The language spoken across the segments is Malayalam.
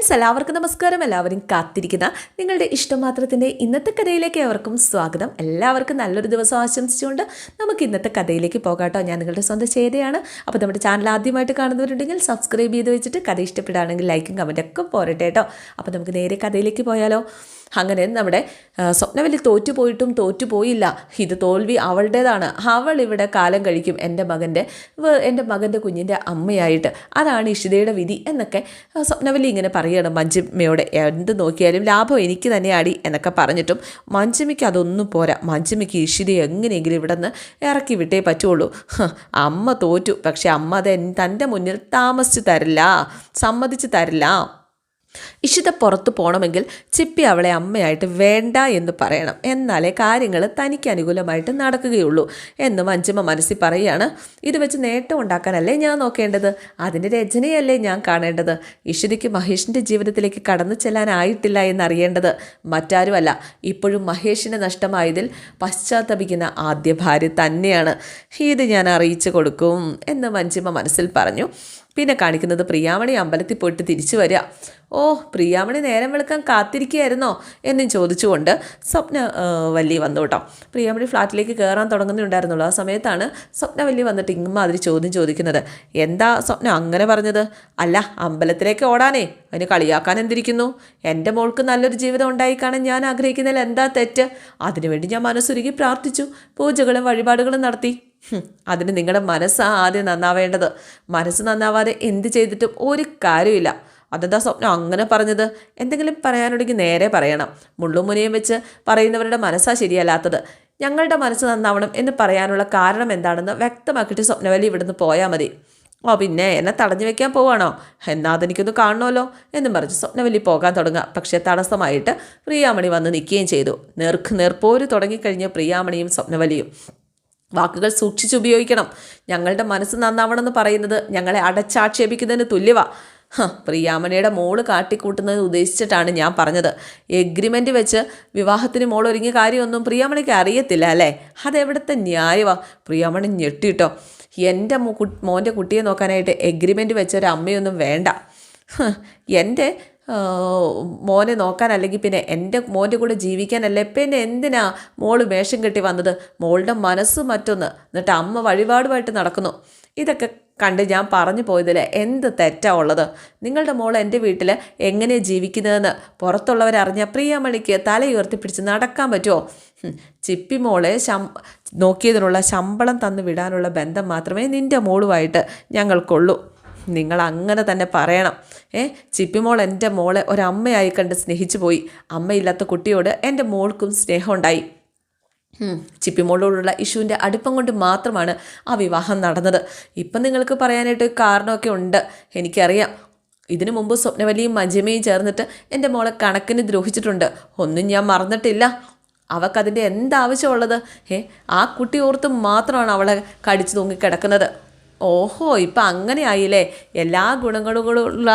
ഫ്രണ്ട്സ് എല്ലാവർക്കും നമസ്കാരം. എല്ലാവരും കാത്തിരിക്കുന്ന നിങ്ങളുടെ ഇഷ്ടമാത്രത്തിന്റെ ഇന്നത്തെ കഥയിലേക്ക് അവർക്കും സ്വാഗതം. എല്ലാവർക്കും നല്ലൊരു ദിവസം ആശംസിച്ചുകൊണ്ട് നമുക്ക് ഇന്നത്തെ കഥയിലേക്ക് പോകാട്ടോ. ഞാൻ നിങ്ങളുടെ സ്വന്തം ചെയ്തയാണ് അപ്പോൾ നമ്മുടെ ചാനൽ ആദ്യമായിട്ട് കാണുന്നവരുണ്ടെങ്കിൽ സബ്സ്ക്രൈബ് ചെയ്ത് വെച്ചിട്ട് കഥ ഇഷ്ടപ്പെടുകയാണെങ്കിൽ ലൈക്കും കമന്റൊക്കെ പോരട്ടെ കേട്ടോ അപ്പോൾ നമുക്ക് നേരെ കഥയിലേക്ക് പോയാലോ. അങ്ങനെ നമ്മുടെ സ്വപ്നവലി തോറ്റുപോയിട്ടും തോറ്റുപോയില്ല. ഇത് തോൽവി അവളുടേതാണ്. അവൾ ഇവിടെ കാലം കഴിക്കും എന്റെ മകന്റെ എന്റെ മകന്റെ കുഞ്ഞിന്റെ അമ്മയായിട്ട്. അതാണ് ഇഷിതയുടെ വിധി എന്നൊക്കെ സ്വപ്നവലി ഇങ്ങനെ പറയുകയാണ് മഞ്ജിമയോട്. എന്ത് നോക്കിയാലും ലാഭം എനിക്ക് തന്നെയാടി എന്നൊക്കെ പറഞ്ഞിട്ടും മഞ്ജിമയ്ക്ക് അതൊന്നും പോരാ. മഞ്ജിമയ്ക്ക് ഇഷിതയെ എങ്ങനെയെങ്കിലും ഇവിടെ നിന്ന് ഇറക്കി വിട്ടേ പറ്റുള്ളൂ. അമ്മ തോറ്റു. പക്ഷെ അമ്മ അത് തന്റെ മുന്നിൽ താമസിച്ച് തരില്ല. സമ്മതിച്ച് തരില്ല. ഇഷിത പുറത്തു പോകണമെങ്കിൽ ചിപ്പി അവളെ അമ്മയായിട്ട് വേണ്ട എന്ന് പറയണം. എന്നാലേ കാര്യങ്ങൾ തനിക്ക് അനുകൂലമായിട്ട് നടക്കുകയുള്ളൂ എന്ന് മഞ്ജിമ മനസ്സിൽ പറയുകയാണ്. ഇത് വെച്ച് നേട്ടം ഉണ്ടാക്കാനല്ലേ ഞാൻ നോക്കേണ്ടത്? അതിന്റെ രചനയല്ലേ ഞാൻ കാണേണ്ടത്? ഇഷിതയ്ക്ക് മഹേഷിന്റെ ജീവിതത്തിലേക്ക് കടന്നു ചെല്ലാനായിട്ടില്ല എന്നറിയേണ്ടത് മറ്റാരുമല്ല. ഇപ്പോഴും മഹേഷിന് നഷ്ടമായതിൽ പശ്ചാത്തപിക്കുന്ന ആദ്യ ഭാര്യ തന്നെയാണ്. ഇത് ഞാൻ അറിയിച്ചു കൊടുക്കും എന്ന് മഞ്ജിമ മനസ്സിൽ പറഞ്ഞു. പിന്നെ കാണിക്കുന്നത് പ്രിയാമണി അമ്പലത്തിൽ പോയിട്ട് തിരിച്ചു വരിക. ഓ പ്രിയാമണി നേരം വെളുക്കാൻ കാത്തിരിക്കുകയായിരുന്നോ? എന്നും ചോദിച്ചുകൊണ്ട് സ്വപ്ന വല്ലി വന്നു കേട്ടോ. പ്രിയാമണി ഫ്ലാറ്റിലേക്ക് കയറാൻ തുടങ്ങുന്നുണ്ടായിരുന്നുള്ളൂ. ആ സമയത്താണ് സ്വപ്ന വല്ലി വന്നിട്ട് ഇമ്മാതിരി ചോദ്യം ചോദിക്കുന്നത്. എന്താ സ്വപ്നം അങ്ങനെ പറഞ്ഞത്? അല്ല അമ്പലത്തിലേക്ക് ഓടാനേ. അതിന് കളിയാക്കാൻ എന്തിരിക്കുന്നു? എന്റെ മോൾക്ക് നല്ലൊരു ജീവിതം ഉണ്ടായി കാണാൻ ഞാൻ ആഗ്രഹിക്കുന്നതിൽ എന്താ തെറ്റ്? അതിനുവേണ്ടി ഞാൻ മനസ്സുരുകി പ്രാർത്ഥിച്ചു. പൂജകളും വഴിപാടുകളും നടത്തി. അതിന് നിങ്ങളുടെ മനസ്സാണ് ആദ്യം നന്നാവേണ്ടത്. മനസ്സ് നന്നാവാതെ എന്ത് ചെയ്തിട്ടും ഒരു കാര്യമില്ല അതെന്താ സ്വപ്നം? അങ്ങനെ പറഞ്ഞത് എന്തെങ്കിലും പറയാനുണ്ടെങ്കിൽ നേരെ പറയണം. മുള്ളും മുനയും വെച്ച് പറയുന്നവരുടെ മനസ്സാ ശരിയല്ലാത്തത്. ഞങ്ങളുടെ മനസ്സ് നന്നാവണം എന്ന് പറയാനുള്ള കാരണം എന്താണെന്ന് വ്യക്തമാക്കിയിട്ട് സ്വപ്നവലി ഇവിടുന്ന് പോയാൽ മതി. ഓ പിന്നെ എന്നെ തടഞ്ഞു വെക്കാൻ പോവാണോ? എന്നാൽ അതെനിക്കൊന്ന് കാണണമല്ലോ എന്നും പറഞ്ഞ് സ്വപ്നവലി പോകാൻ തുടങ്ങുക. പക്ഷേ തടസ്സമായിട്ട് പ്രിയാമണി വന്ന് നിൽക്കുകയും ചെയ്തു. നേർക്ക് നേർപ്പോര് തുടങ്ങിക്കഴിഞ്ഞ പ്രിയാമണിയും സ്വപ്നവലിയും. വാക്കുകൾ സൂക്ഷിച്ചുപയോഗിക്കണം ഞങ്ങളുടെ മനസ്സ് നന്നാവണമെന്ന് പറയുന്നത് ഞങ്ങളെ അടച്ചാക്ഷേപിക്കുന്നതിന് തുല്യവാ. പ്രിയാമണിയുടെ മോൾ കാട്ടിക്കൂട്ടുന്നത് ഉദ്ദേശിച്ചിട്ടാണ് ഞാൻ പറഞ്ഞത്. എഗ്രിമെന്റ് വെച്ച് വിവാഹത്തിന് മോൾ ഒരുങ്ങിയ കാര്യമൊന്നും പ്രിയാമണിക്ക് അറിയത്തില്ല അല്ലേ? അതെവിടുത്തെ ന്യായവാ? പ്രിയാമണി ഞെട്ടിട്ടോ. എന്റെ മോന്റെ കുട്ടിയെ നോക്കാനായിട്ട് എഗ്രിമെന്റ് വെച്ച ഒരു അമ്മയൊന്നും വേണ്ട എന്റെ മോനെ നോക്കാൻ അല്ലെങ്കിൽ പിന്നെ എന്റെ മോന്റെ കൂടെ ജീവിക്കാനല്ലേ പിന്നെ എന്തിനാ മോൾ വേഷം കെട്ടി വന്നത്? മോളുടെ മനസ്സ് മറ്റൊന്ന്. എന്നിട്ട് അമ്മ വഴിപാടുമായിട്ട് നടക്കുന്നു. ഇതൊക്കെ കണ്ട് ഞാൻ പറഞ്ഞു പോയതിൽ എന്ത് തെറ്റാ ഉള്ളത്? നിങ്ങളുടെ മോൾ എന്റെ വീട്ടിൽ എങ്ങനെ ജീവിക്കുന്നതെന്ന് പുറത്തുള്ളവരറിഞ്ഞ പ്രിയമണിക്ക് തലയുയർത്തിപ്പിടിച്ച് നടക്കാൻ പറ്റുമോ? ചിപ്പി മോളെ ശം നോക്കിയതിനുള്ള ശമ്പളം തന്നു വിടാനുള്ള ബന്ധം മാത്രമേ നിന്റെ മോളുമായിട്ട് ഞങ്ങൾക്കുള്ളൂ. നിങ്ങൾ അങ്ങനെ തന്നെ പറയണം. ഏ ചിപ്പിമോൾ എന്റെ മോളെ ഒരമ്മയായി കണ്ട് സ്നേഹിച്ചു പോയി. അമ്മയില്ലാത്ത കുട്ടിയോട് എന്റെ മോൾക്കും സ്നേഹമുണ്ടായി. ചിപ്പിമോളോടുള്ള ഇഷുവിന്റെ അടുപ്പം കൊണ്ട് മാത്രമാണ് ആ വിവാഹം നടന്നത്. ഇപ്പം നിങ്ങൾക്ക് പറയാനായിട്ട് കാരണമൊക്കെ ഉണ്ട്. എനിക്കറിയാം. ഇതിനു മുമ്പ് സ്വപ്നവലിയും മജമയും ചേർന്നിട്ട് എന്റെ മോളെ കണക്കിന് ദ്രോഹിച്ചിട്ടുണ്ട്. ഒന്നും ഞാൻ മറന്നിട്ടില്ല. അവൾക്കതിന്റെ എന്താവശ്യമുള്ളത്? ഏ ആ കുട്ടി ഓർത്ത് മാത്രമാണ് അവളെ കടിച്ചു തൂങ്ങി കിടക്കുന്നത് ഓഹോ ഇപ്പം അങ്ങനെ ആയില്ലേ എല്ലാ ഗുണങ്ങളുള്ള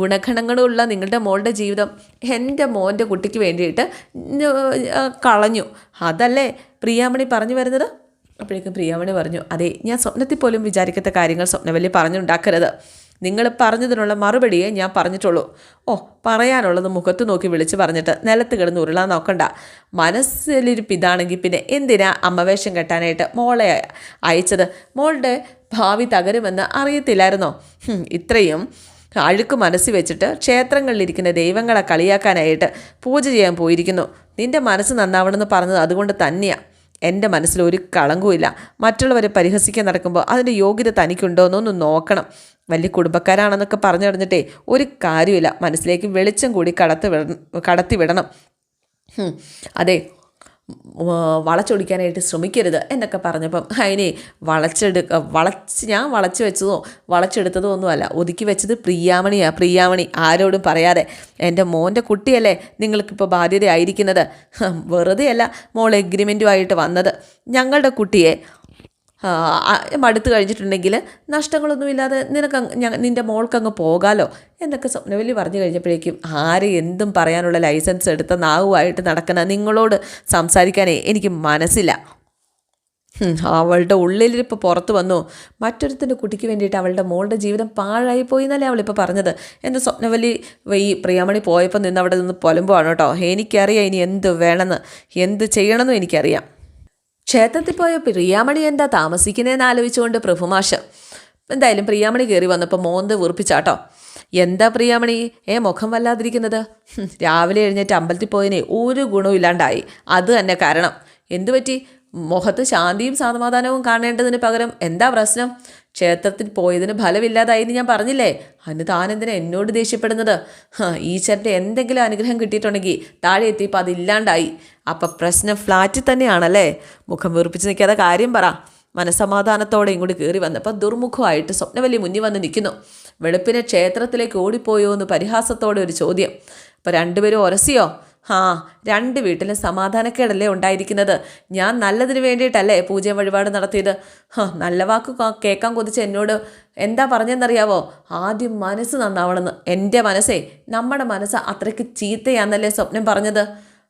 ഗുണഗണങ്ങളുള്ള നിങ്ങളുടെ മോളുടെ ജീവിതം എന്റെ മോന്റെ കുട്ടിക്ക് വേണ്ടിയിട്ട് കളഞ്ഞു. അതല്ലേ പ്രിയാമണി പറഞ്ഞു വരുന്നത്? അപ്പോഴേക്കും പ്രിയാമണി പറഞ്ഞു അതെ ഞാൻ സ്വപ്നത്തിൽ പോലും വിചാരിക്കാത്ത കാര്യങ്ങൾ സ്വപ്നവല്ലി പറഞ്ഞുണ്ടാക്കരുത്. നിങ്ങൾ പറഞ്ഞതിനുള്ള മറുപടിയെ ഞാൻ പറഞ്ഞിട്ടുള്ളൂ. ഓ പറയാനുള്ളത് മുഖത്ത് നോക്കി വിളിച്ച് പറഞ്ഞിട്ട് നിലത്ത് കിടന്ന് ഉരുളാൻ നോക്കണ്ട. മനസ്സിലിരിപ്പ് ഇതാണെങ്കിൽ പിന്നെ എന്തിനാ അമ്മവേഷം കെട്ടാനായിട്ട് മോളെ അയച്ചത്? മോളുടെ ഭാവി തകരുമെന്ന് അറിയത്തില്ലായിരുന്നോ? ഇത്രയും അഴുക്ക് മനസ്സിൽ വെച്ചിട്ട് ക്ഷേത്രങ്ങളിലിരിക്കുന്ന ദൈവങ്ങളെ കളിയാക്കാനായിട്ട് പൂജ ചെയ്യാൻ പോയിരിക്കുന്നു. നിന്റെ മനസ്സ് നന്നാവണമെന്ന് പറഞ്ഞത് അതുകൊണ്ട് തന്നെയാണ് എന്റെ മനസ്സിൽ ഒരു കളങ്കവുമില്ല. മറ്റുള്ളവരെ പരിഹസിക്കാൻ നടക്കുമ്പോൾ അതിന്റെ യോഗ്യത തനിക്കുണ്ടോ എന്നൊന്ന് നോക്കണം. വലിയ കുടുംബക്കാരാണെന്നൊക്കെ പറഞ്ഞു നടന്നിട്ടേ ഒരു കാര്യമില്ല മനസ്സിലേക്ക് വെളിച്ചം കൂടി കടത്തി വിടണം കടത്തി വിടണം. അതെ വളച്ചൊടിക്കാനായിട്ട് ശ്രമിക്കരുത് എന്നൊക്കെ പറഞ്ഞപ്പം അതിനെ വളച്ചെടു വളച്ച് ഞാൻ വളച്ച് വെച്ചതോ വളച്ചെടുത്തതോ ഒന്നുമല്ല. ഒതുക്കി വെച്ചത് പ്രിയാമണിയാണ് പ്രിയാമണി. ആരോടും പറയാതെ. എന്റെ മോന്റെ കുട്ടിയല്ലേ നിങ്ങൾക്കിപ്പോൾ ബാധ്യതയായിരിക്കുന്നത്? വെറുതെയല്ല മോൾ എഗ്രിമെന്റുമായിട്ട് വന്നത്. ഞങ്ങളുടെ കുട്ടിയെ മടുത്ത് കഴിഞ്ഞിട്ടുണ്ടെങ്കിൽ നഷ്ടങ്ങളൊന്നുമില്ലാതെ നിനക്ക് ഞാൻ നിന്റെ മോൾക്കങ്ങ് പോകാലോ എന്നൊക്കെ സ്വപ്നവല്ലി പറഞ്ഞു കഴിഞ്ഞപ്പോഴേക്കും ആരെ എന്തും പറയാനുള്ള ലൈസൻസ് എടുത്ത നാവുമായിട്ട് നടക്കുന്ന നിങ്ങളോട് സംസാരിക്കാനേ എനിക്ക് മനസ്സില്ല. അവളുടെ ഉള്ളിലിരിപ്പ് പുറത്തു വന്നു. മറ്റൊരുത്തിന്റെ കുട്ടിക്ക് വേണ്ടിയിട്ട് അവളുടെ മോളുടെ ജീവിതം പാഴായി പോയി എന്നല്ലേ അവളിപ്പോൾ പറഞ്ഞത്. എന്റെ സ്വപ്നവലി ഈ പ്രിയാമണി പോയപ്പോൾ നിന്ന് അവിടെ നിന്ന് പൊലമ്പുവാണ് കേട്ടോ. എനിക്കറിയാം ഇനി എന്ത് വേണമെന്ന്. എന്ത് ചെയ്യണമെന്നും എനിക്കറിയാം. ക്ഷേത്രത്തിൽ പോയ പ്രിയാമണി എന്താ താമസിക്കുന്നതെന്ന് ആലോചിച്ചുകൊണ്ട് പ്രഭുമാഷ് എന്തായാലും പ്രിയാമണി കയറി വന്നപ്പോൾ മോന്ത് വീർപ്പിച്ചാട്ടോ. എന്താ പ്രിയാമണി ഏ മുഖം വല്ലാതിരിക്കുന്നത്? രാവിലെ എഴുന്നേറ്റ് അമ്പലത്തിൽ പോയതിനെ ഒരു ഗുണവും ഇല്ലാണ്ടായി. അത് തന്നെ കാരണം. എന്തു പറ്റി മുഖത്ത് ശാന്തിയും സമാധാനവും കാണേണ്ടതിന് പകരം എന്താ പ്രശ്നം? ക്ഷേത്രത്തിൽ പോയതിന് ഫലമില്ലാതായി ഞാൻ പറഞ്ഞില്ലേ? അന്ന് താനെന്തിനാ എന്നോട് ദേഷ്യപ്പെടുന്നത്? ഈശ്വരന്റെ എന്തെങ്കിലും അനുഗ്രഹം കിട്ടിയിട്ടുണ്ടെങ്കിൽ താഴെ എത്തിയപ്പോൾ അതില്ലാണ്ടായി അപ്പം പ്രശ്നം ഫ്ലാറ്റിൽ തന്നെയാണല്ലേ? മുഖം വീർപ്പിച്ച് നിൽക്കാതെ കാര്യം പറ. മനസമാധാനത്തോടെ ഇങ്ങോട്ട് കയറി വന്നപ്പോൾ ദുർമുഖമായിട്ട് സ്വപ്നവല്ലി മുന്നിൽ വന്ന് നിൽക്കുന്നു. വെളുപ്പിനെ ക്ഷേത്രത്തിലേക്ക് ഓടിപ്പോയോ എന്ന് പരിഹാസത്തോടെ ഒരു ചോദ്യം. അപ്പോൾ രണ്ടുപേരും ഉരസിയോ ആ രണ്ട് വീട്ടിലും സമാധാനക്കേടല്ലേ ഉണ്ടായിരിക്കുന്നത്. ഞാൻ നല്ലതിന് വേണ്ടിയിട്ടല്ലേ പൂജയും വഴിപാട് നടത്തിയത്. ഹ, നല്ല വാക്ക് കേൾക്കാൻ കൊതിച്ച് എന്നോട് എന്താ പറഞ്ഞെന്നറിയാവോ? ആദ്യം മനസ്സ് നന്നാവണമെന്ന്. എന്റെ മനസ്സേ നമ്മുടെ മനസ്സ് അത്രയ്ക്ക് ചീത്തയാന്നല്ലേ സ്വപ്നം പറഞ്ഞത്?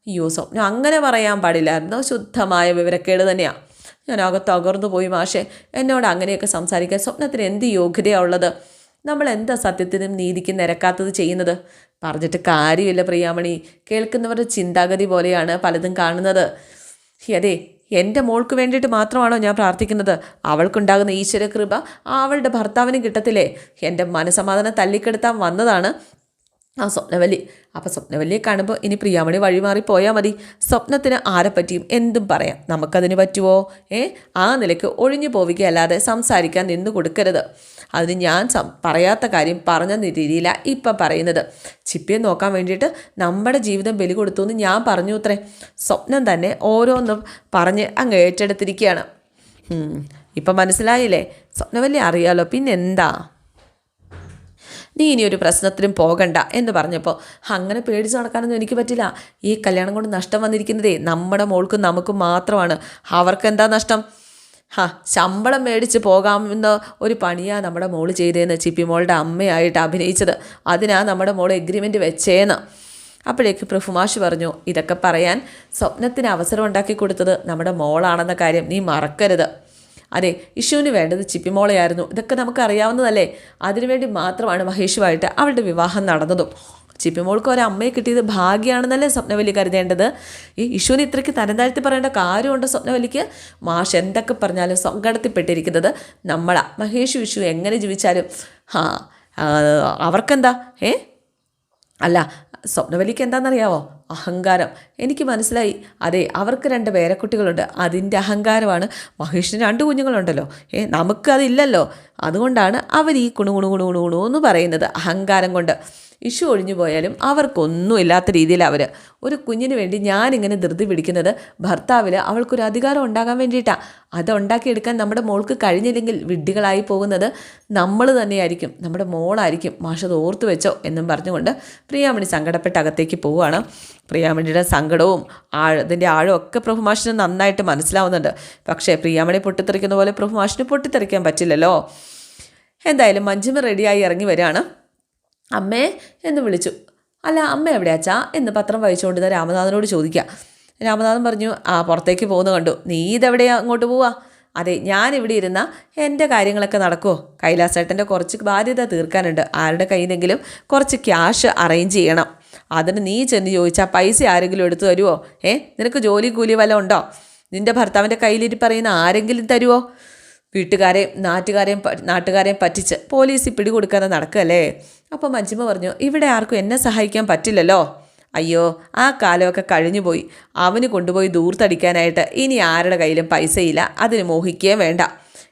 അയ്യോ സ്വപ്നം അങ്ങനെ പറയാൻ പാടില്ലായിരുന്നു? ശുദ്ധമായ വിവരക്കേട് തന്നെയാണ് ഞാൻ അകത്ത് തകർന്നു പോയി മാഷെ. എന്നോട് അങ്ങനെയൊക്കെ സംസാരിക്കാൻ സ്വപ്നത്തിന് എന്ത് യോഗ്യതയാണ് ഉള്ളത്? നമ്മൾ എന്താ സത്യത്തിനും നീതിക്കും നിരക്കാത്തത് ചെയ്യുന്നത്? പറഞ്ഞിട്ട് കാര്യമില്ല പ്രിയാമണി. കേൾക്കുന്നവരുടെ ചിന്താഗതി പോലെയാണ് പലതും കാണുന്നത്. അതെ എന്റെ മോൾക്ക് വേണ്ടിയിട്ട് മാത്രമാണോ ഞാൻ പ്രാർത്ഥിക്കുന്നത്? അവൾക്കുണ്ടാകുന്ന ഈശ്വരകൃപ അവളുടെ ഭർത്താവിന് കിട്ടത്തില്ലേ? എന്റെ മനസമാധാനം തല്ലിക്കെടുത്താൻ വന്നതാണ്. ആ സ്വപ്നവല്ലി. അപ്പോൾ സ്വപ്നവല്ലിയെ കാണുമ്പോൾ ഇനി പ്രിയാമണി വഴിമാറി പോയാൽ മതി. സ്വപ്നത്തിന് ആരെ പറ്റിയും എന്തും പറയാം. നമുക്കതിന് പറ്റുമോ ഏ? ആ നിലയ്ക്ക് ഒഴിഞ്ഞു പോവുകയല്ലാതെ സംസാരിക്കാൻ നിന്ന് കൊടുക്കരുത്. അതിന് ഞാൻ പറയാത്ത കാര്യം പറഞ്ഞ രീതിയില ഇപ്പം പറയുന്നത്. ചിപ്പിയെ നോക്കാൻ വേണ്ടിയിട്ട് നമ്മുടെ ജീവിതം ബലി കൊടുത്തു എന്ന് ഞാൻ പറഞ്ഞു അത്രേ. സ്വപ്നം തന്നെ ഓരോന്നും പറഞ്ഞ് അങ്ങ് ഏറ്റെടുത്തിരിക്കുകയാണ്. ഇപ്പം മനസ്സിലായില്ലേ? സ്വപ്നവല്ലി അറിയാലോ പിന്നെന്താ? നീ ഇനി ഒരു പ്രശ്നത്തിനും പോകണ്ട എന്ന് പറഞ്ഞപ്പോൾ അങ്ങനെ പേടിച്ച് നടക്കാനൊന്നും എനിക്ക് പറ്റില്ല. ഈ കല്യാണം കൊണ്ട് നഷ്ടം വന്നിരിക്കുന്നതേ നമ്മുടെ മോൾക്കും നമുക്കും മാത്രമാണ്. അവർക്ക് എന്താ നഷ്ടം? ഹാ ശമ്പളം മേടിച്ച് പോകാമെന്ന ഒരു പണിയാണ് നമ്മുടെ മോൾ ചെയ്തതെന്ന് ചിപ്പി മോളുടെ അമ്മയായിട്ട് അഭിനയിച്ചത്. അതിനാ നമ്മുടെ മോൾ എഗ്രിമെന്റ് വെച്ചേന്ന്. അപ്പോഴേക്ക് പ്രഫുമാഷ് പറഞ്ഞു ഇതൊക്കെ പറയാൻ സ്വപ്നത്തിന് അവസരം ഉണ്ടാക്കി കൊടുത്തത് നമ്മുടെ മോളാണെന്ന കാര്യം നീ മറക്കരുത്. അതെ ഇഷുവിന് വേണ്ടത് ചിപ്പിമോളയായിരുന്നു. ഇതൊക്കെ നമുക്കറിയാവുന്നതല്ലേ? അതിനുവേണ്ടി മാത്രമാണ് മഹേഷുമായിട്ട് അവളുടെ വിവാഹം നടന്നതും. ചിപ്പിമോൾക്ക് ഒരമ്മയെ കിട്ടിയത് ഭാഗ്യമാണെന്നല്ലേ സ്വപ്നവലി കരുതേണ്ടത്? ഈ ഇഷുവിന് ഇത്രയ്ക്ക് തരം താഴ്ത്തി പറയേണ്ട കാര്യമുണ്ട് സ്വപ്നവലിക്ക് മാഷ് എന്തൊക്കെ പറഞ്ഞാലും സങ്കടത്തിൽപ്പെട്ടിരിക്കുന്നത് നമ്മളാ. മഹേഷ് വിഷു എങ്ങനെ ജീവിച്ചാലും ആ, അവർക്കെന്താ? ഏ? അല്ല സ്വപ്നവലിക്ക് എന്താണെന്നറിയാവോ? അഹങ്കാരം. എനിക്ക് മനസ്സിലായി. അതെ അവർക്ക് രണ്ട് പേരക്കുട്ടികളുണ്ട്. അതിന്റെ അഹങ്കാരമാണ്. മഹേഷിന് രണ്ട് കുഞ്ഞുങ്ങളുണ്ടല്ലോ. ഏ നമുക്കതില്ലല്ലോ. അതുകൊണ്ടാണ് അവർ ഈ കുണുകുണു കുണുകുണു കുണു കുണു കുണു എന്ന് പറയുന്നത് അഹങ്കാരം കൊണ്ട്. ഇഷ്യൂ ഒഴിഞ്ഞു പോയാലും അവർക്കൊന്നും ഇല്ലാത്ത രീതിയിൽ അവർ ഒരു കുഞ്ഞിന് വേണ്ടി ഞാനിങ്ങനെ ധൃതി പിടിക്കുന്നത് ഭർത്താവിൽ അവൾക്കൊരു അധികാരം ഉണ്ടാകാൻ വേണ്ടിയിട്ടാണ് അത് ഉണ്ടാക്കിയെടുക്കാൻ നമ്മുടെ മോൾക്ക് കഴിഞ്ഞില്ലെങ്കിൽ വിഡ്ഢികളായി പോകുന്നത് നമ്മൾ തന്നെയായിരിക്കും. നമ്മുടെ മോളായിരിക്കും. മാഷത് ഓർത്തു വെച്ചോ എന്നും പറഞ്ഞുകൊണ്ട് പ്രിയാമണി സങ്കടപ്പെട്ട് അകത്തേക്ക് പോവുകയാണ്. പ്രിയാമണിയുടെ സങ്കടവും ആഴ അതിന്റെ ആഴവും ഒക്കെ പ്രഭുമാഷിന് നന്നായിട്ട് മനസ്സിലാവുന്നുണ്ട്. പക്ഷേ പ്രിയാമണി പൊട്ടിത്തെറിക്കുന്ന പോലെ പ്രഭുമാഷിന് പൊട്ടിത്തെറിക്കാൻ പറ്റില്ലല്ലോ. എന്തായാലും മഞ്ജുമ റെഡിയായി ഇറങ്ങി വരികയാണ്. അമ്മേ എന്ന് വിളിച്ചു. അല്ല അമ്മ എവിടെയാച്ചാ എന്ന് പത്രം വായിച്ചുകൊണ്ടിരുന്ന രാമനാഥനോട് ചോദിക്കുക. രാമനാഥൻ പറഞ്ഞു ആ പുറത്തേക്ക് പോകുന്ന കണ്ടു. നീ ഇതെവിടെയാ അങ്ങോട്ട് പോവാ? അതെ ഞാൻ ഇവിടെ ഇരുന്ന എന്റെ കാര്യങ്ങളൊക്കെ നടക്കുമോ കൈലാസേട്ടന്റെ കുറച്ച് ബാധ്യത തീർക്കാനുണ്ട്. ആരുടെ കയ്യിൽ നിന്നെങ്കിലും കുറച്ച് ക്യാഷ് അറേഞ്ച് ചെയ്യണം. അതിന് നീ ചെന്ന് ചോദിച്ചാൽ പൈസ ആരെങ്കിലും എടുത്തു തരുമോ ഏ നിനക്ക് ജോലി കൂലി വല്ലതും ഉണ്ടോ? നിന്റെ ഭർത്താവിന്റെ കയ്യിലിരി പറയുന്ന ആരെങ്കിലും തരുമോ വീട്ടുകാരെയും നാട്ടുകാരെയും നാട്ടുകാരെയും പറ്റിച്ച് പോലീസ് പിടികൊടുക്കാതെ നടക്കുകയല്ലേ? അപ്പോൾ മഞ്ജിമ പറഞ്ഞു ഇവിടെ ആർക്കും എന്നെ സഹായിക്കാൻ പറ്റില്ലല്ലോ. അയ്യോ ആ കാലമൊക്കെ കഴിഞ്ഞു പോയി അവന് കൊണ്ടുപോയി ദൂർത്തടിക്കാനായിട്ട് ഇനി ആരുടെ കയ്യിലും പൈസയില്ല. അതിന് മോഹിക്കുകയും വേണ്ട.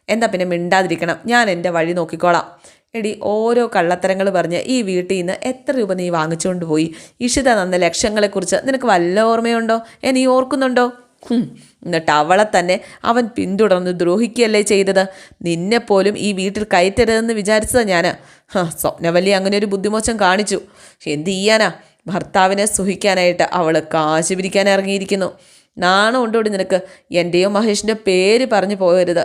എന്താ പിന്നെ മിണ്ടാതിരിക്കണം. ഞാൻ എന്റെ വഴി നോക്കിക്കോളാം. എടി ഓരോ കള്ളത്തരങ്ങൾ പറഞ്ഞ് ഈ വീട്ടിൽ നിന്ന് എത്ര രൂപ നീ വാങ്ങിച്ചുകൊണ്ട് പോയി? ഇഷിത തന്ന ലക്ഷങ്ങളെക്കുറിച്ച് നിനക്ക് വല്ല ഓർമ്മയുണ്ടോ? നീ ഓർക്കുന്നുണ്ടോ? എന്നിട്ട് അവളെ തന്നെ അവൻ പിന്തുടർന്ന് ദ്രോഹിക്കുകയല്ലേ ചെയ്തത്? നിന്നെപ്പോലും ഈ വീട്ടിൽ കയറ്റരുതെന്ന് വിചാരിച്ചതാണ് ഞാൻ സ്വപ്നവല്ലി അങ്ങനെ ഒരു ബുദ്ധിമോശം കാണിച്ചു. എന്ത് ചെയ്യാനാ? ഭർത്താവിനെ സുഹിക്കാനായിട്ട് അവൾ കാശ് പിരിക്കാൻ ഇറങ്ങിയിരിക്കുന്നു. നാണം ഉണ്ടോടി നിനക്ക്? എന്റെയോ മഹേഷിന്റെ പേര് പറഞ്ഞു പോകരുത്.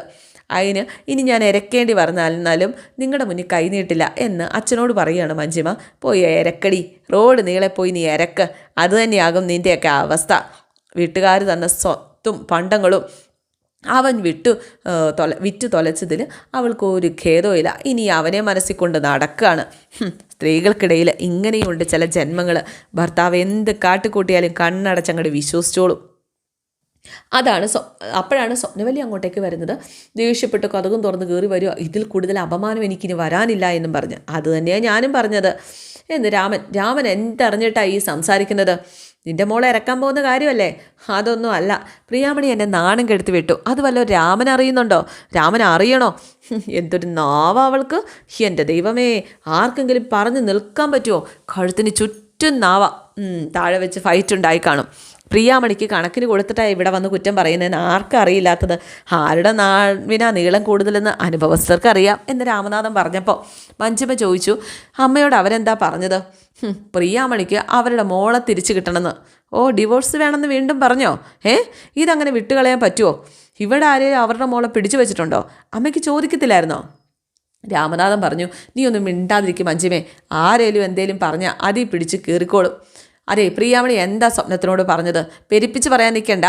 അതിന് ഇനി ഞാൻ ഇരക്കേണ്ടി പറഞ്ഞാലും നിങ്ങളുടെ മുന്നിൽ കൈനീട്ടില്ല എന്ന് അച്ഛനോട് പറയുകയാണ് മഞ്ജിമ. പോയി ഇരക്കടി റോഡ് നീളെ പോയി നീ ഇരക്ക് അത് തന്നെയാകും നിന്റെയൊക്കെ അവസ്ഥ. വീട്ടുകാർ തന്ന സ്വത്തും പണ്ടങ്ങളും അവൻ വിട്ടു തൊല വിറ്റു തൊലച്ചതിൽ അവൾക്ക് ഒരു ഖേദവുമില്ല. ഇനി അവനെ മനസ്സിൽ കൊണ്ട് നടക്കുകയാണ്. സ്ത്രീകൾക്കിടയിൽ ഇങ്ങനെയുണ്ട് ചില ജന്മങ്ങൾ. ഭർത്താവ് എന്ത് കാട്ടിക്കൂട്ടിയാലും കണ്ണടച്ചങ്ങോട്ട് വിശ്വസിച്ചോളും. അതാണ് സ്വ അപ്പോഴാണ് സ്വപ്നവല്ലി അങ്ങോട്ടേക്ക് വരുന്നത്. ദേഷ്യപ്പെട്ട് കഥകും തുറന്ന് കയറി വരിക. ഇതിൽ കൂടുതൽ അപമാനം എനിക്കിനി വരാനില്ല എന്നും പറഞ്ഞ്. അത് തന്നെയാണ് ഞാനും പറഞ്ഞത്. എന്ന് രാമൻ രാമൻ എന്തറിഞ്ഞിട്ടാണ് ഈ സംസാരിക്കുന്നത്? നിന്റെ മോളെ ഇറക്കാൻ പോകുന്ന കാര്യമല്ലേ? അതൊന്നും അല്ല. പ്രിയാമണി എന്നെ നാണം കെടുത്തി വിട്ടു. അത് രാമൻ അറിയുന്നുണ്ടോ? രാമൻ അറിയണോ? എന്തൊരു നാവ അവൾക്ക്. എന്റെ ദൈവമേ ആർക്കെങ്കിലും പറഞ്ഞു നിൽക്കാൻ പറ്റുമോ കഴുത്തിന് ചുറ്റും നാവ. താഴെ വെച്ച് ഫൈറ്റ് ഉണ്ടായി കാണും. പ്രിയാമണിക്ക് കണക്കിന് കൊടുത്തിട്ടാണ് ഇവിടെ വന്ന് കുറ്റം പറയുന്നതെന്ന് ആർക്കും അറിയില്ലാത്തത്. ആരുടെ നാവിനാ നീളം കൂടുതലെന്ന് അനുഭവസ്ഥർക്ക് അറിയാം എന്ന് രാമനാഥൻ പറഞ്ഞപ്പോൾ മഞ്ജുമ ചോദിച്ചു അമ്മയോട് അവരെന്താ പറഞ്ഞത്? പ്രിയാമണിക്ക് അവരുടെ മോളെ തിരിച്ചു കിട്ടണമെന്ന്. ഓ ഡിവോഴ്സ് വേണമെന്ന് വീണ്ടും പറഞ്ഞോ? ഏ ഇതങ്ങനെ വിട്ടുകളയാൻ പറ്റുമോ ഇവിടെ ആരെയും അവരുടെ മോളെ പിടിച്ചു വെച്ചിട്ടുണ്ടോ? അമ്മയ്ക്ക് ചോദിക്കത്തില്ലായിരുന്നോ? രാമനാഥൻ പറഞ്ഞു നീ ഒന്നും മിണ്ടാതിരിക്കും മഞ്ജിമേ. ആരേലും എന്തേലും പറഞ്ഞാൽ അതി പിടിച്ച് കീറിക്കോളും. അതെ പ്രിയാമണി എന്താ സ്വപ്നത്തിനോട് പറഞ്ഞത്? പെരുപ്പിച്ച് പറയാൻ നിൽക്കണ്ട.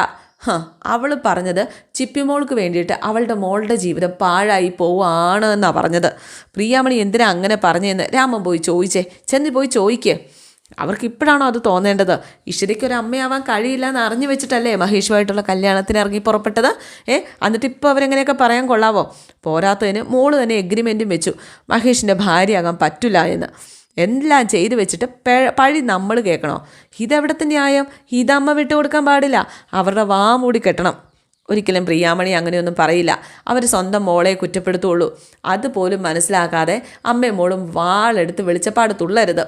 അവൾ പറഞ്ഞത് ചിപ്പിമോൾക്ക് വേണ്ടിയിട്ട് അവളുടെ മോളുടെ ജീവിതം പാഴായി പോവാണ് എന്നാണ് പറഞ്ഞത്. പ്രിയാമണി എന്തിനാ അങ്ങനെ പറഞ്ഞതെന്ന് രാമൻ പോയി ചോദിച്ചേ. ചെന്ന് പോയി ചോദിക്കേ. അവർക്ക് ഇപ്പോഴാണോ അത് തോന്നേണ്ടത്? ഈശ്വരിക്കൊരു അമ്മയാവാൻ കഴിയില്ല എന്ന് അറിഞ്ഞു വെച്ചിട്ടല്ലേ മഹേഷുമായിട്ടുള്ള കല്യാണത്തിന് ഇറങ്ങി പുറപ്പെട്ടത്? ഏ എന്നിട്ട് ഇപ്പോൾ അവരെങ്ങനെയൊക്കെ പറയാൻ കൊള്ളാവോ? പോരാത്തതിന് മോൾ തന്നെ എഗ്രിമെന്റും വെച്ചു. മഹേഷിന്റെ ഭാര്യയാകാൻ പറ്റില്ല എന്ന്. എല്ലാം ചെയ്തു വെച്ചിട്ട് പഴി നമ്മൾ കേൾക്കണോ? ഇതെവിടത്തെ ന്യായം? ഇതമ്മ വിട്ടുകൊടുക്കാൻ പാടില്ല. അവരുടെ വാ മൂടി കെട്ടണം. ഒരിക്കലും പ്രിയാമണി അങ്ങനെയൊന്നും പറയില്ല. അവർ സ്വന്തം മോളെ കുറ്റപ്പെടുത്തുള്ളൂ. അതുപോലും മനസ്സിലാക്കാതെ അമ്മയും മോളും വാളെടുത്ത് വെളിച്ചപ്പാട് തുള്ളരുത്.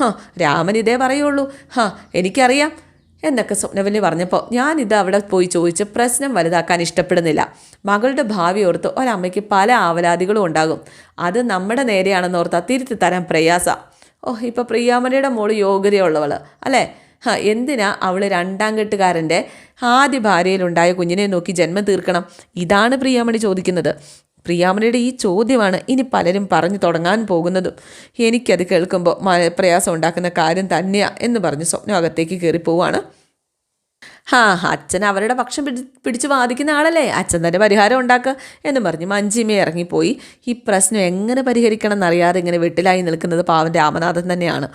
ഹ രാമൻ ഇതേ പറയുള്ളൂ. ഹ എനിക്കറിയാം. എന്നൊക്കെ സ്വപ്നവല്ലി പറഞ്ഞപ്പോൾ ഞാനിത് അവിടെ പോയി ചോദിച്ച് പ്രശ്നം വലുതാക്കാൻ ഇഷ്ടപ്പെടുന്നില്ല. മകളുടെ ഭാവി ഓർത്ത് ഒരമ്മയ്ക്ക് പല ആവലാതികളും ഉണ്ടാകും. അത് നമ്മുടെ നേരെയാണെന്ന് ഓർത്താൽ തിരുത്തി തരാൻ പ്രയാസ. ഓ ഇപ്പോൾ പ്രിയാമണിയുടെ മോൾ യോഗ്യതയുള്ളവൾ അല്ലേ? എന്തിനാ അവൾ രണ്ടാം കെട്ടുകാരന്റെ ആദ്യ ഭാര്യയിലുണ്ടായ കുഞ്ഞിനെ നോക്കി ജന്മം തീർക്കണം? ഇതാണ് പ്രിയാമണി ചോദിക്കുന്നത്. പ്രിയാമണിയുടെ ഈ ചോദ്യമാണ് ഇനി പലരും പറഞ്ഞു തുടങ്ങാൻ പോകുന്നതും. എനിക്കത് കേൾക്കുമ്പോൾ പ്രയാസം ഉണ്ടാക്കുന്ന കാര്യം തന്നെയാണ് എന്ന് പറഞ്ഞ് സ്വപ്നം അകത്തേക്ക് കയറി ഹാ അച്ഛൻ അവരുടെ പക്ഷം പിടി പിടിച്ച് വാദിക്കുന്ന ആളല്ലേ? അച്ഛൻ തന്നെ പരിഹാരം ഉണ്ടാക്കുക എന്ന് പറഞ്ഞ് മഞ്ചിമേ ഇറങ്ങിപ്പോയി. ഈ പ്രശ്നം എങ്ങനെ പരിഹരിക്കണം എന്നറിയാതെ ഇങ്ങനെ വെട്ടിലായി നിൽക്കുന്നത് പാവൻ രാമനാഥൻ തന്നെയാണ്.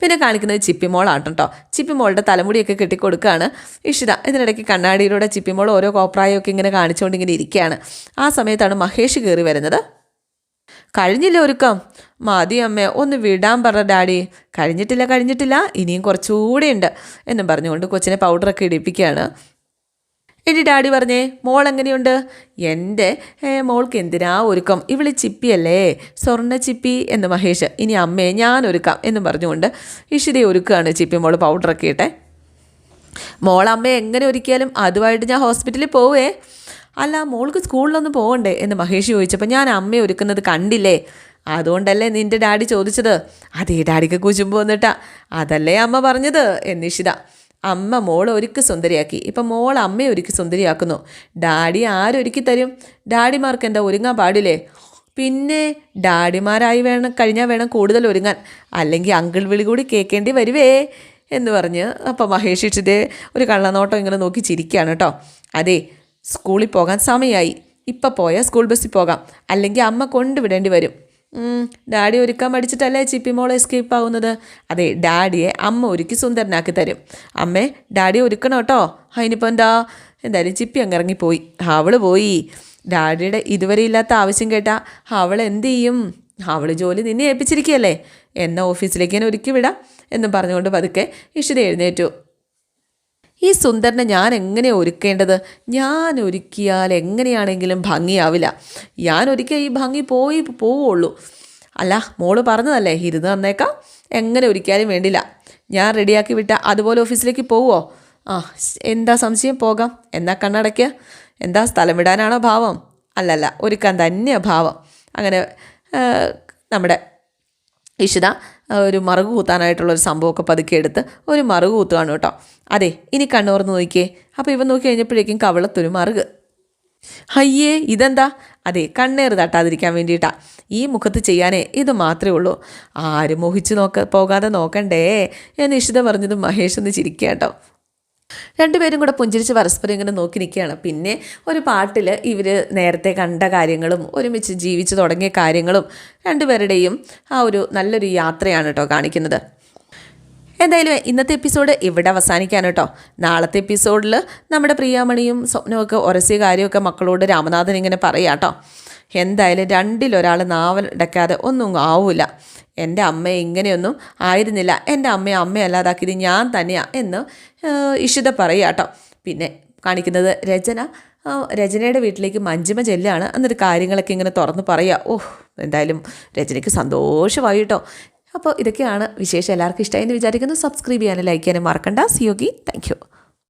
പിന്നെ കാണിക്കുന്നത് ചിപ്പിമോളാണ് കേട്ടോ. ചിപ്പിമോളുടെ തലമുടിയൊക്കെ കെട്ടിക്കൊടുക്കുകയാണ്. ഇഷിത ഇതിനിടയ്ക്ക് കണ്ണാടിയിലൂടെ ചിപ്പിമോൾ ഓരോ കോപ്രായമൊക്കെ ഇങ്ങനെ കാണിച്ചുകൊണ്ട് ഇങ്ങനെ ഇരിക്കുകയാണ്. ആ സമയത്താണ് മഹേഷ് കയറി വരുന്നത്. കഴിഞ്ഞില്ല ഒരുക്കം? മതി അമ്മേ ഒന്ന് വിടാൻ പറ ഡാഡി. കഴിഞ്ഞിട്ടില്ല കഴിഞ്ഞിട്ടില്ല ഇനിയും കുറച്ചുകൂടെ ഉണ്ട് എന്നും പറഞ്ഞുകൊണ്ട് കൊച്ചിനെ പൗഡറൊക്കെ ഇടിപ്പിക്കുകയാണ്. എടി ഡാഡി പറഞ്ഞേ മോൾ എങ്ങനെയുണ്ട്? എന്റെ മോൾക്ക് എന്തിനാ ഒരുക്കം? ഇവിളി ചിപ്പിയല്ലേ? സ്വർണ ചിപ്പി എന്ന് മഹേഷ് ഇനി അമ്മയെ ഞാൻ ഒരുക്കാം എന്നും പറഞ്ഞുകൊണ്ട് ഇഷിരി ഒരുക്കുകയാണ് ചിപ്പി. മോൾ പൗഡറൊക്കെ ഇട്ടെ. മോൾ അമ്മയെ എങ്ങനെ ഒരുക്കിയാലും അതുമായിട്ട് ഞാൻ ഹോസ്പിറ്റലിൽ പോവേ. അല്ല മോൾക്ക് സ്കൂളിലൊന്നും പോകണ്ടേ എന്ന് മഹേഷ് ചോദിച്ചപ്പോൾ ഞാൻ അമ്മയെ ഒരുക്കുന്നത് കണ്ടില്ലേ? അതുകൊണ്ടല്ലേ നിന്റെ ഡാഡി ചോദിച്ചത്? അതേ ഡാഡിക്ക് കുശുമ്പ് വന്നിട്ടാ. അതല്ലേ അമ്മ പറഞ്ഞത്? എന്നിഷിത അമ്മ മോളെ ഒരുക്കി സുന്ദരിയാക്കി. ഇപ്പം മോൾ അമ്മയെ ഒരുക്കി സുന്ദരിയാക്കുന്നു. ഡാഡി ആരൊരുക്കി തരും? ഡാഡിമാർക്ക് എന്താ ഒരുങ്ങാൻ പാടില്ലേ? പിന്നെ ഡാഡിമാരായി വേണം കഴിഞ്ഞാൽ വേണം കൂടുതൽ ഒരുങ്ങാൻ. അല്ലെങ്കിൽ അങ്കിൾ വിളി കൂടി കേൾക്കേണ്ടി വരുവേ എന്ന് പറഞ്ഞ് അപ്പോൾ മഹേഷ് ഇച്ചിന്റെ ഒരു കള്ളനോട്ടം ഇങ്ങനെ നോക്കി ചിരിക്കുകയാണ് കേട്ടോ. അതെ സ്കൂളിൽ പോകാൻ സമയമായി ഇപ്പം പോയാൽ സ്കൂൾ ബസ്സിൽ പോകാം. അല്ലെങ്കിൽ അമ്മ കൊണ്ടുവിടേണ്ടി വരും. ഡാഡി ഒരുക്കാൻ പഠിച്ചിട്ടല്ലേ ചിപ്പി മോൾ എസ്കേപ്പ് ആവുന്നത്? അതെ ഡാഡിയെ അമ്മ ഒരുക്കി സുന്ദരനാക്കി തരും. അമ്മേ ഡാഡി ഒരുക്കണം കേട്ടോ. അതിനിപ്പോൾ എന്താ? എന്തായാലും ചിപ്പി അങ്ങ് ഇറങ്ങിപ്പോയി. അവൾ പോയി. ഡാഡിയുടെ ഇതുവരെ ഇല്ലാത്ത ആവശ്യം കേട്ടാ അവൾ എന്ത് ചെയ്യും? അവൾ ജോലി നിന്നെ ഏൽപ്പിച്ചിരിക്കുകയല്ലേ? എന്നാൽ ഓഫീസിലേക്ക് ഞാൻ ഒരുക്കി വിടാം. എന്നും പറഞ്ഞുകൊണ്ട് പതുക്കെ ഇഷിത എഴുന്നേറ്റു. ഈ സുന്ദരനെ ഞാൻ എങ്ങനെ ഒരുക്കേണ്ടത്? ഞാൻ ഒരുക്കിയാൽ എങ്ങനെയാണെങ്കിലും ഭംഗിയാവില്ല. ഞാൻ ഒരുക്കിയ ഈ ഭംഗി പോയി പോവുള്ളൂ. അല്ല മോൾ പറഞ്ഞതല്ലേ ഇരുന്ന് തന്നേക്കാം. എങ്ങനെ ഒരുക്കിയാലും വേണ്ടില്ല. ഞാൻ റെഡിയാക്കി വിട്ട അതുപോലെ ഓഫീസിലേക്ക് പോവോ ആ എന്താ സംശയം? പോകാം. എന്നാ കണ്ണടയ്ക്ക്. എന്താ സ്ഥലം വിടാനാണോ ഭാവം? അല്ലല്ല ഒരുക്കാൻ തന്നെയാണ് ഭാവം. അങ്ങനെ നമ്മുടെ ഇഷിത ഒരു മറുകു കൂത്താനായിട്ടുള്ള ഒരു സംഭവമൊക്കെ പതുക്കെ എടുത്ത് ഒരു മറുകു കൂത്തുകയാണ് കേട്ടോ. അതെ ഇനി കണ്ണോർന്ന് നോക്കിയേ. അപ്പോൾ ഇവൻ നോക്കി കഴിഞ്ഞപ്പോഴേക്കും കവളത്തൊരു മറുക്. അയ്യേ ഇതെന്താ? അതെ കണ്ണേർ തട്ടാതിരിക്കാൻ വേണ്ടിയിട്ടാ. ഈ മുഖത്ത് ചെയ്യാനേ ഇത് മാത്രമേ ഉള്ളൂ. ആരും മോഹിച്ച് നോക്ക പോകാതെ നോക്കണ്ടേ. എന്ന് ഇഷിത പറഞ്ഞത് മഹേഷ് ഒന്ന് ചിരിക്കുക കേട്ടോ രണ്ടുപേരും കൂടെ പുഞ്ചിരിച്ച് പരസ്പരം ഇങ്ങനെ നോക്കി നിൽക്കുകയാണ്. പിന്നെ ഒരു പാട്ടിൽ ഇവർ നേരത്തെ കണ്ട കാര്യങ്ങളും ഒരുമിച്ച് ജീവിച്ച് തുടങ്ങിയ കാര്യങ്ങളും രണ്ടുപേരുടെയും ആ ഒരു നല്ലൊരു യാത്രയാണ് കേട്ടോ കാണിക്കുന്നത്. എന്തായാലും ഇന്നത്തെ എപ്പിസോഡ് ഇവിടെ അവസാനിക്കാൻ കേട്ടോ. നാളത്തെ എപ്പിസോഡിൽ നമ്മുടെ പ്രിയാമണിയും സ്വപ്നമൊക്കെ ഉരസിയ കാര്യമൊക്കെ മക്കളോട് രാമനാഥൻ ഇങ്ങനെ പറയാം കേട്ടോ. എന്തായാലും രണ്ടിലൊരാൾ നാവടക്കാതെ ഒന്നും ആവില്ല എന്റെ അമ്മ ഇങ്ങനെയൊന്നും ആയിരുന്നില്ല. എന്റെ അമ്മയെ അമ്മയല്ലാതാക്കിയത് ഞാൻ തന്നെയാണ് എന്ന് ഇഷിത പറയുക കേട്ടോ. പിന്നെ കാണിക്കുന്നത് രചന. രചനയുടെ വീട്ടിലേക്ക് മഞ്ജിമ ചെല്ലുകയാണ്. എന്നിട്ട് കാര്യങ്ങളൊക്കെ ഇങ്ങനെ തുറന്ന് പറയുക. ഓഹ് എന്തായാലും രചനയ്ക്ക് സന്തോഷമായി കേട്ടോ. അപ്പോൾ ഇതൊക്കെയാണ് വിശേഷം. എല്ലാവർക്കും ഇഷ്ടമായി എന്ന് വിചാരിക്കുന്നു. സബ്സ്ക്രൈബ് ചെയ്യാനും ലൈക്ക് ചെയ്യാനും മറക്കണ്ട. സിയോഗി താങ്ക്